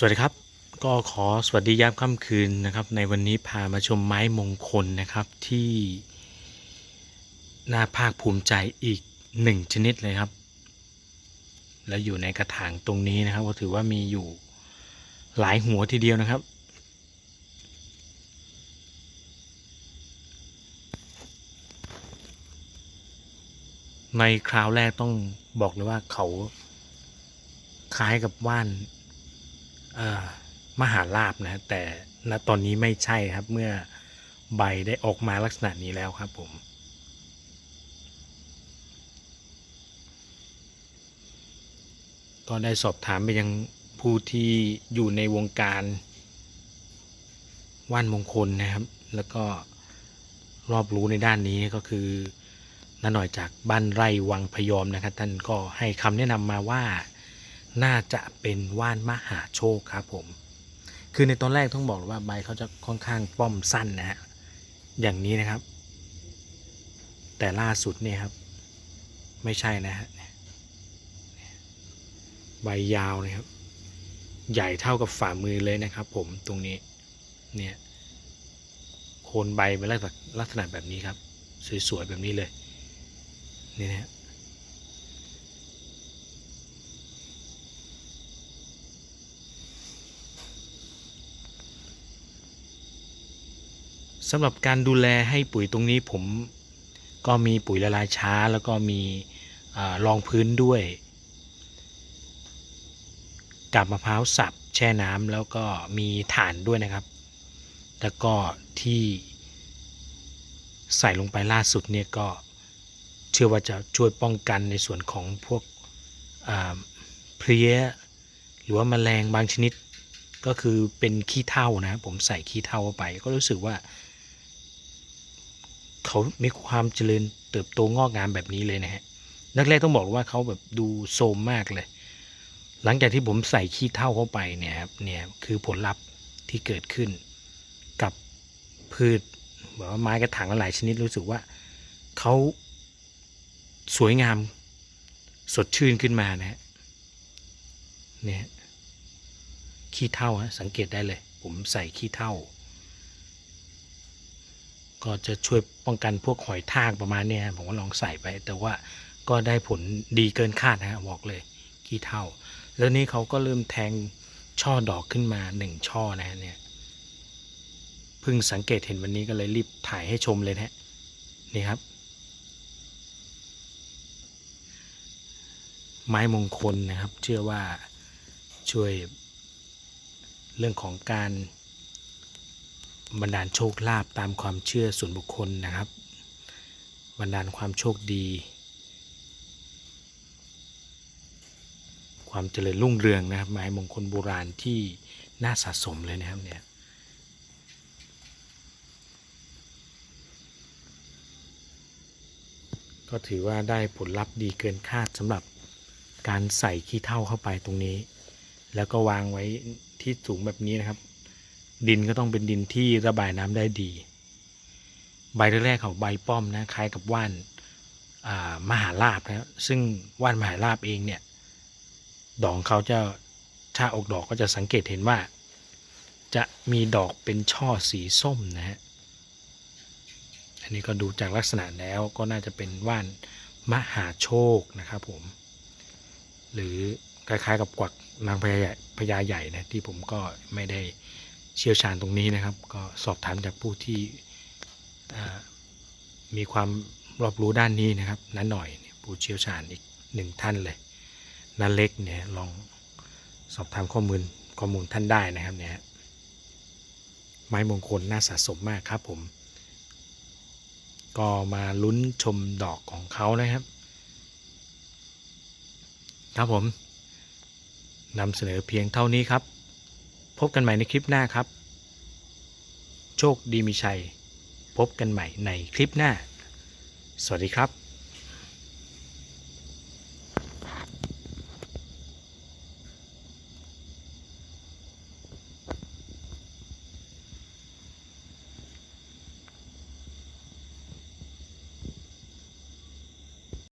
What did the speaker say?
สวัสดีครับ ก็ขอสวัสดียามค่ำคืนนะครับ ในวันนี้พามาชมไม้มงคลนะครับที่น่าภาคภูมิใจอีกหนึ่งชนิดเลยครับ และอยู่ในกระถางตรงนี้นะครับก็ถือว่ามีอยู่หลายหัวทีเดียวนะครับ ในคราวแรกต้องบอกเลยว่าเขาคล้ายกับว่าน มหาลาบนะแต่ณตอนนี้ไม่ใช่ครับเมื่อใบได้ออกมาลักษณะนี้แล้วครับผมก็ได้สอบถามไปยังผู้ที่อยู่ในวงการว่านมงคลนะครับ แล้วก็รอบรู้ในด้านนี้ก็คือน้าหน่อยจากบ้านไร่วังพยอมนะครับ ท่านก็ให้คำแนะนำมาว่า น่าจะเป็นว่านมหาโชคครับผม คือในตอนแรกต้องบอกเลยว่าใบเขาจะค่อนข้างป้อมสั้นนะฮะ อย่างนี้นะครับ แต่ล่าสุดเนี่ยครับ ไม่ใช่นะฮะ ใบยาวนะครับ ใหญ่เท่ากับฝ่ามือเลยนะครับ ผมตรงนี้ เนี่ย โคนใบเป็นลักษณะลักษณะแบบนี้ครับ สวยๆแบบนี้เลย นี่นะฮะ สำหรับการดูแลให้ปุ๋ยตรงนี้ผมก็มีปุ๋ยละลายช้า แล้วก็มีรองพื้นด้วยกับมะพร้าวสับแช่น้ำแล้วก็มีถ่านด้วยนะครับ แล้วก็ที่ใส่ลงไปล่าสุดเนี่ยก็เชื่อว่าจะช่วยป้องกันในส่วนของพวกเพลี้ยหรือว่าแมลงบางชนิดก็คือเป็นขี้เถ้านะผมใส่ขี้เถ้าเข้าไป ก็รู้สึกว่า เขามีความเจริญเติบโตงอกงามแบบนี้เลยนะฮะนักแรกต้องบอกว่าเขาแบบดูโทรมมากเลย หลังจากที่ผมใส่ขี้เถ้าเข้าไปเนี่ยครับเนี่ยคือผลลัพธ์ที่เกิดขึ้น กับพืชแบบว่าไม้กระถางหลายชนิดรู้สึกว่าเขาสวยงามสดชื่นขึ้นมานะฮะเนี่ยขี้เถ้าฮะสังเกตได้เลย ผมใส่ขี้เถ้า ก็จะช่วยป้องกันพวกหอยทากประมาณนี้ผมก็ลองใส่ไป แต่ว่าก็ได้ผลดีเกินคาดนะฮะบอกเลยขี้เท่า แล้วนี้เขาก็เริ่มแทงช่อดอกขึ้นมาหนึ่งช่อนะฮะเนี่ยเพิ่งสังเกตเห็นวันนี้ก็เลยรีบถ่ายให้ชมเลยนะฮะนี่ครับ ไม้มงคลนะครับ เชื่อว่าช่วยเรื่องของการ บันดาลโชคลาภตามความเชื่อส่วนบุคคลนะครับบันดาลความโชคดี ความเจริญรุ่งเรืองนะครับไม้มงคลโบราณที่น่าสะสมเลยนะครับเนี่ยก็ถือว่าได้ผลลัพธ์ดีเกินคาดสำหรับการใส่ขี้เถ้าเข้าไปตรงนี้ แล้วก็วางไว้ที่สูงแบบนี้นะครับ ดินก็ต้องเป็นดินที่ระบายน้ำได้ดี ใบแรกๆของใบป้อมนะคล้ายกับว่านามหาลาบนะซึ่งว่านมหาลาบเองเนี่ยดอกเขาจะถ้าออกดอกก็จะสังเกตเห็นว่า จะมีดอกเป็นช่อสีส้มนะฮะอันนี้ก็ดูจากลักษณะแล้วก็น่าจะเป็นว่านมหาโชคนะครับผม หรือคล้ายๆกับกวักนางพญาใหญ่พญาใหญ่นะที่ผมก็ไม่ได้ เชี่ยวชาญตรงนี้นะครับ ก็สอบถามจากผู้ที่มีความรอบรู้ด้านนี้นะครับน้าหน่อยผู้เชี่ยวชาญอีกหนึ่งท่านเลยน้าเล็กเนี่ยลองสอบถามข้อมูลข้อมูลท่านได้นะครับเนี่ยไม้มงคลน่าสะสมมากครับผม ก็มาลุ้นชมดอกของเขานะครับ ครับผมนำเสนอเพียงเท่านี้ครับ พบกันใหม่ในคลิปหน้าครับ โชคดีมีชัย พบกันใหม่ในคลิปหน้า สวัสดีครับ